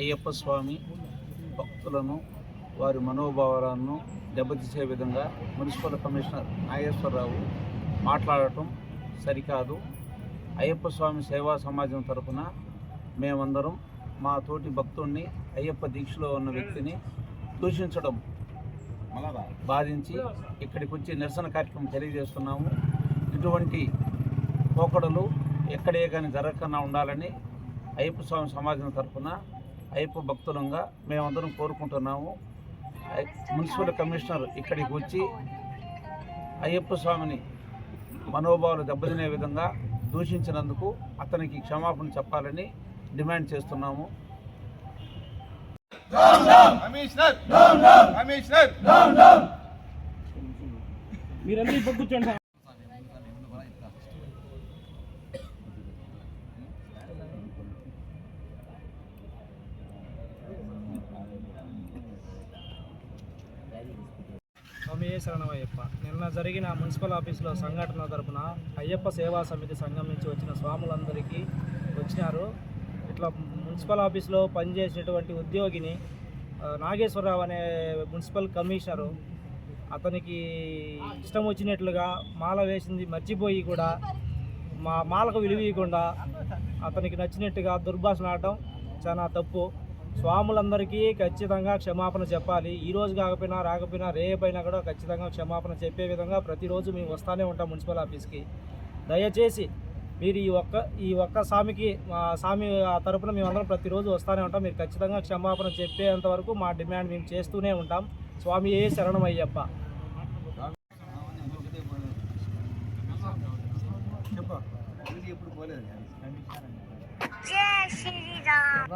అయ్యప్ప స్వామి భక్తులను వారి మనోభావాలను దెబ్బతీసే విధంగా మున్సిపల్ కమిషనర్ నాగేశ్వరరావు మాట్లాడటం సరికాదు. అయ్యప్ప స్వామి సేవా సమాజం తరపున మేమందరం మా తోటి భక్తుడిని అయ్యప్ప దీక్షలో ఉన్న వ్యక్తిని దూషించడం బాధించి ఇక్కడికి వచ్చి నిరసన కార్యక్రమం తెలియజేస్తున్నాము. ఇటువంటి పోకడలు ఎక్కడే కానీ జరగకుండా ఉండాలని అయ్యప్ప స్వామి సమాజం తరఫున అయ్యప్ప భక్తులంగా మేమందరం కోరుకుంటున్నాము. మున్సిపల్ కమిషనర్ ఇక్కడికి వచ్చి అయ్యప్ప స్వామిని మనోభావాలు దెబ్బతినే విధంగా దూషించినందుకు అతనికి క్షమాపణ చెప్పాలని డిమాండ్ చేస్తున్నాము. కమిషనర్! కమిషనర్! మీరందరూ ఇప్పుడు కూర్చోండి శరణమయ్యప్ప నిన్న జరిగిన మున్సిపల్ ఆఫీసులో సంఘటన తరపున అయ్యప్ప సేవా సమితి సంఘం నుంచి వచ్చిన స్వాములందరికీ వచ్చినారు. ఇట్లా మున్సిపల్ ఆఫీసులో పనిచేసినటువంటి ఉద్యోగిని నాగేశ్వరరావు అనే మున్సిపల్ కమిషనరు అతనికి ఇష్టం వచ్చినట్లుగా మాల వేసింది మర్చిపోయి కూడా మా మాలకు విలువీయకుండా అతనికి నచ్చినట్టుగా దుర్భాషణ ఆడటం చాలా తప్పు. స్వాములందరికీ ఖచ్చితంగా క్షమాపణ చెప్పాలి. ఈ రోజు కాకపోయినా రాకపోయినా రేపైనా కూడా ఖచ్చితంగా క్షమాపణ చెప్పే విధంగా ప్రతిరోజు మేము వస్తూనే ఉంటాం మున్సిపల్ ఆఫీస్కి. దయచేసి మీరు ఈ ఒక్క ఈ ఒక్క స్వామికి మా స్వామి తరపున మేమందరం ప్రతిరోజు వస్తూనే ఉంటాం. మీరు ఖచ్చితంగా క్షమాపణ చెప్పేంత వరకు మా డిమాండ్ మేము చేస్తూనే ఉంటాం. స్వామి ఏ జై శ్రీరామ్.